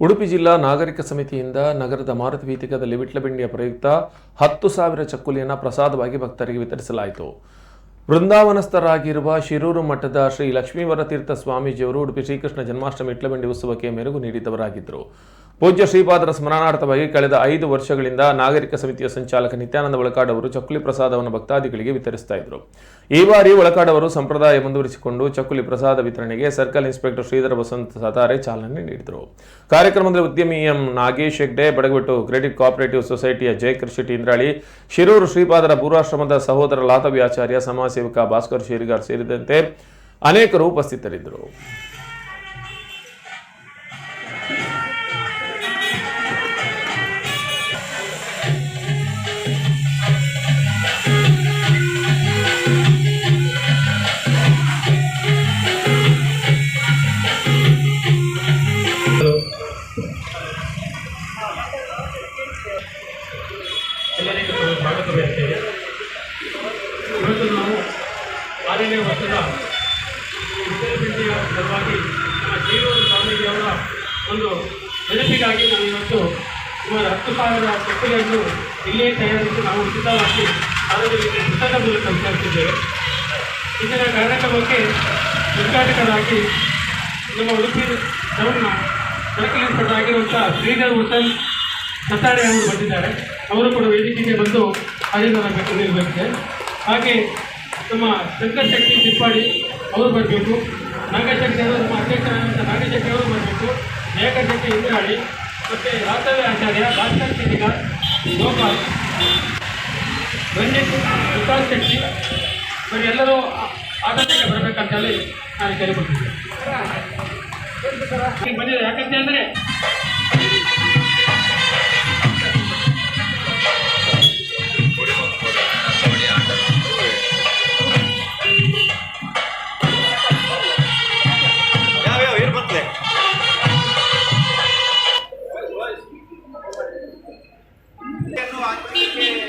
ಉಡುಪಿ ಜಿಲ್ಲಾ ನಾಗರಿಕ ಸಮಿತಿಯಿಂದ ನಗರದ ಮಾರುತಿ ವೀತಿಕದಲ್ಲಿ ವಿಟ್ಲಬಿಂಡಿಯ ಪ್ರಯುಕ್ತ ಹತ್ತು ಸಾವಿರ ಚಕ್ಕುಲಿಯನ್ನು ಪ್ರಸಾದವಾಗಿ ಭಕ್ತರಿಗೆ ವಿತರಿಸಲಾಯಿತು. ವೃಂದಾವನಸ್ಥರಾಗಿರುವ ಶಿರೂರು ಮಠದ ಶ್ರೀ ಲಕ್ಷ್ಮೀವರ ತೀರ್ಥ ಸ್ವಾಮೀಜಿಯವರು ಉಡುಪಿ ಶ್ರೀಕೃಷ್ಣ ಜನ್ಮಾಷ್ಟಮಿ ವಿಟ್ಲಬಿಂಡಿ ಉತ್ಸವಕ್ಕೆ ಮೆರುಗು ನೀಡಿದವರಾಗಿದ್ದರು. ಪೂಜ್ಯ ಶ್ರೀಪಾದರ ಸ್ಮರಣಾರ್ಥವಾಗಿ ಕಳೆದ ಐದು ವರ್ಷಗಳಿಂದ ನಾಗರಿಕ ಸಮಿತಿಯ ಸಂಚಾಲಕ ನಿತ್ಯಾನಂದ ಒಳಕಾಡ್ ಅವರು ಚಕ್ಕುಲಿ ಪ್ರಸಾದವನ್ನು ಭಕ್ತಾದಿಗಳಿಗೆ ವಿತರಿಸ್ತಾ ಇದ್ರು. ಈ ಬಾರಿ ಒಳಕಾಡ್ ಅವರು ಸಂಪ್ರದಾಯ ಮುಂದುವರಿಸಿಕೊಂಡು ಚಕ್ಕುಲಿ ಪ್ರಸಾದ ವಿತರಣೆಗೆ ಸರ್ಕಲ್ ಇನ್ಸ್ಪೆಕ್ಟರ್ ಶ್ರೀಧರ ವಸಂತ ಸತಾರೆ ಚಾಲನೆ ನೀಡಿದರು. ಕಾರ್ಯಕ್ರಮದಲ್ಲಿ ಉದ್ಯಮಿ M Nagesh Hegde Badagattu credit cooperative ಸೊಸೈಟಿಯ Jayakar Indrali, Shirur ಶ್ರೀಪಾದರ ಪೂರ್ವಾಶ್ರಮದ ಸಹೋದರ ಲಾತವ್ಯಾಚಾರ್ಯ ಸಮಾಜ ಸೇವಕ ಭಾಸ್ಕರ್ ಶೇರಿಗಾರ್ ಸೇರಿದಂತೆ ಅನೇಕರು ಉಪಸ್ಥಿತರಿದ್ದರು. ಎಲ್ಲರಿಗೂ ಸ್ವಾಗತ ಬಯಸ್ತೇವೆ ಇವತ್ತು ನಾವು ಆರನೇ ವರ್ಷದ ವಿದ್ಯಾಭ್ಯಾಸಿಯ ಸಲುವಾಗಿ ನಮ್ಮ ಶ್ರೀರೂರು ಸ್ವಾಮೀಜಿಯವರ ಒಂದು ನೆನಪಿಗಾಗಿ ನಾವು ಇವತ್ತು ಸುಮಾರು ಹತ್ತು ಸಾವಿರ ಚಕ್ಕಲಿಯನ್ನು ಇಲ್ಲೇ ತಯಾರಿಸಿ ನಾವು ಉಚಿತವಾಗಿ ಆರೋಗ್ಯಕ್ಕೆ ಪುಸ್ತಕ ಮೂಲಕ ವಿಚಾರಿಸಿದ್ದೇವೆ ಇಂದಿನ ಕಾರ್ಯಕ್ರಮಕ್ಕೆ ಉದ್ಘಾಟಕರಾಗಿ ನಮ್ಮ ಉಡುಪಿ ಟೌನ್ನ ಆಗಿರುವಂಥ ಶ್ರೀಧರ್ ವಸಂತ್ ಸತ್ತಾರೆ ಅವರು ಬಂದಿದ್ದಾರೆ. ಅವರು ಕೂಡ ವೇದಿಕೆಗೆ ಬಂದು ಹಾಜರಾಗಬೇಕು ನಿರ್ಬೇಕಿದೆ ಹಾಗೆ ನಮ್ಮ ಶಂಕರ್ ಶೆಟ್ಟಿ ತಿಪ್ಪಾಡಿ ಅವರು ಬರಬೇಕು. ನಾಗಶೆಟ್ಟಿ ಅವರು ನಮ್ಮ ಅಧ್ಯಕ್ಷರಾದಂಥ ನಾಗಶೆಟ್ಟಿ ಅವರು ಬರಬೇಕು. ಏಕಶಕ್ತಿ ಇಂದ್ರಾಳಿ ಮತ್ತು ರಾತವ್ಯ ಆಚಾರ್ಯ ಭಾಸ್ಕರ್ ಶೆಟ್ಟಿಗಾರ್ ಗೋಪಾಲ್ ರಂಜಿತ್ ವಿಕಾಸ್ ಶೆಟ್ಟಿ ಇವರೆಲ್ಲರೂ ಆಟಕ್ಕೆ ಆಟಕ್ಕೆ ಬರಬೇಕಂತೇಳಿ ನಾನು ಕೇಳಿಕೊಟ್ಟಿದ್ದೆ ಬಂದಿದೆ ಯಾಕಂತ ಹೇಳಿದ್ರೆ Thank you.